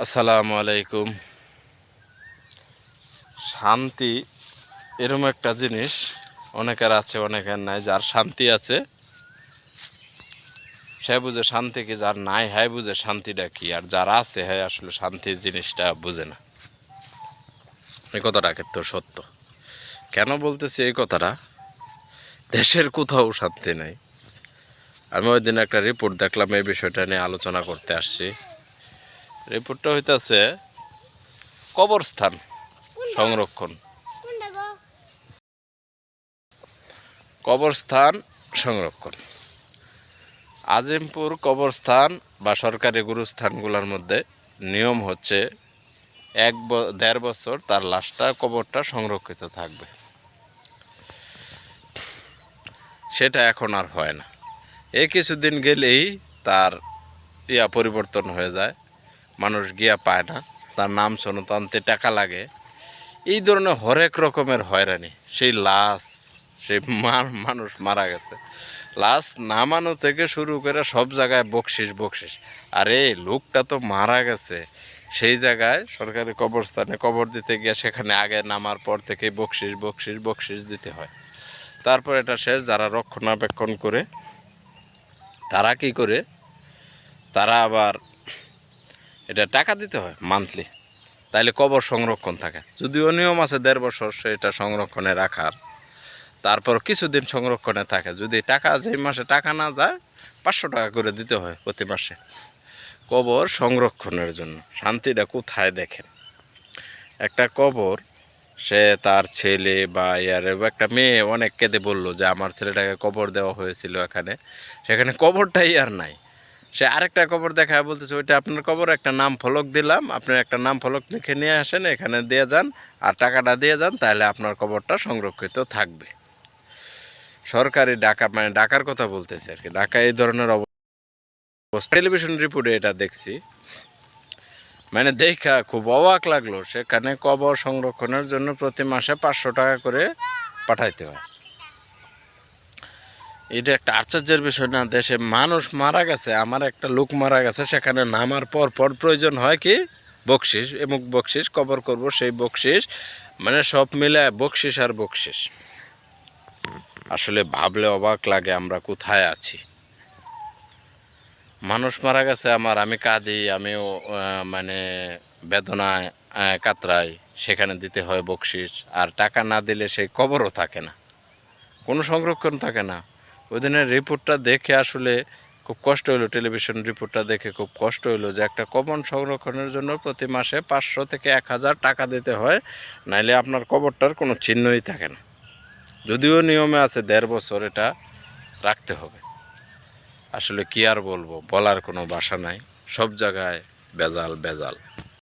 আসসালামু আলাইকুম। শান্তি এরম একটা জিনিস অনেকের আছে, অনেকের নাই, যার শান্তি আছে, সে বুঝে শান্তি কি, যার নাই হ্যাঁ বুঝে শান্তিটা কি, আর যার আছে হ্যাঁ আসলে শান্তির জিনিসটা বুঝে না। এই কথাটা কিন্তু সত্য? কেন বলতেছি এই কথাটা? দেশের কোথাও শান্তি নাই। আমি ওই দিন একটা রিপোর্ট দেখলাম, এই বিষয়টা নিয়ে আলোচনা করতে আসছি। রিপোর্টটা হইতাছে কবরস্থান সংরক্ষণ। কবরস্থান সংরক্ষণ। আজিমপুর কবরস্থান বা সরকারি গুরুস্থানগুলোর মধ্যে নিয়ম হচ্ছে এক ব- দেড় বছর তার লাশটা কবরটা সংরক্ষিত থাকবে। সেটা এখন আর হয় না। এই কিছুদিন গেলেই তার ইয়া পরিবর্তন হয়ে যায়। মানুষ গিয়া পায় না, তার নাম শোনো টানতে টাকা লাগে। এই ধরনের হরেক রকমের হয়রানি। সেই লাশ, সেই মা- মানুষ মারা গেছে। লাশ নামানো থেকে শুরু করে সব জায়গায় বকশিস বকশিস। আরে, লোকটা তো মারা গেছে। সেই জায়গায় সরকারি কবরস্থানে কবর দিতে গিয়ে সেখানে আগে নামার পর থেকে বকশিস বকশিস বকশিস দিতে হয়। তারপর এটা শেষ, যারা রক্ষণাবেক্ষণ করে, তারা কি করে? তারা আবার এটা টাকা দিতে হয় মান্থলি তাইলে কবর সংরক্ষণ থাকে। যদিও নিয়ম আছে দেড় বছর সেটা সংরক্ষণে রাখার। তারপর কিছুদিন সংরক্ষণে থাকে। যদি টাকা, যেই মাসে টাকা না যায়, পাঁচশো টাকা করে দিতে হয় প্রতি মাসে। কবর সংরক্ষণের জন্য। শান্তিটা কোথায় দেখেন? একটা কবর, সে তার ছেলে বা ইয়ার একটা মেয়ে অনেক কেঁদে বলল যে, আমার ছেলেটাকে কবর দেওয়া হয়েছিল এখানে। সেখানে কবরটাই আর নাই। সে আরেকটা কবর দেখায়, বলতেছে, ওইটা আপনার কবর, একটা নাম ফলক দিলাম, আপনি একটা নাম ফলক লিখে নিয়ে আসেন, এখানে দিয়ে যান, আর টাকাটা দিয়ে যান, তাহলে আপনার কবরটা সংরক্ষিত থাকবে। সরকারি ডাকা মানে ডাকার কথা বলতেছে আর কি ডাকা এই ধরনের অবস্থা। টেলিভিশন রিপোর্টে এটা দেখছি। মানে দেখা খুব অবাক লাগল, সেখানে কবর সংরক্ষণের জন্য প্রতি মাসে পাঁচশো টাকা করে পাঠাইতে হয়। এটা একটা আশ্চর্যের বিষয় না, দেশে মানুষ মারা গেছে, আমার একটা লোক মারা গেছে, সেখানে নামার পর পর প্রয়োজন হয় কি? বকশিস, এমুক বকশিস, কবর করব, সেই বকশিস মানে সব মিলে বকশিস আর বকশিস। আসলে ভাবলে অবাক লাগে আমরা কোথায় আছি। মানুষ মারা গেছে আমার, আমি কাঁদি, আমিও মানে বেদনায় কাতরাই, সেখানে দিতে হয় বকশিস, আর টাকা না দিলে সেই কবরও থাকে না। কোনো সংরক্ষণ থাকে না। ওই দিনের রিপোর্টটা দেখে আসলে খুব কষ্ট হলো টেলিভিশন রিপোর্টটা দেখে খুব কষ্ট হলো যে একটা কবর সংরক্ষণের জন্য প্রতি মাসে পাঁচশো থেকে এক হাজার টাকা দিতে হয়, নাইলে আপনার কবরটার কোনো চিহ্নই থাকে না। যদিও নিয়মে আছে দেড় বছর এটা রাখতে হবে। আসলে কি আর বলব, বলার কোনো বাসা নাই, সব জায়গায় বেজাল বেজাল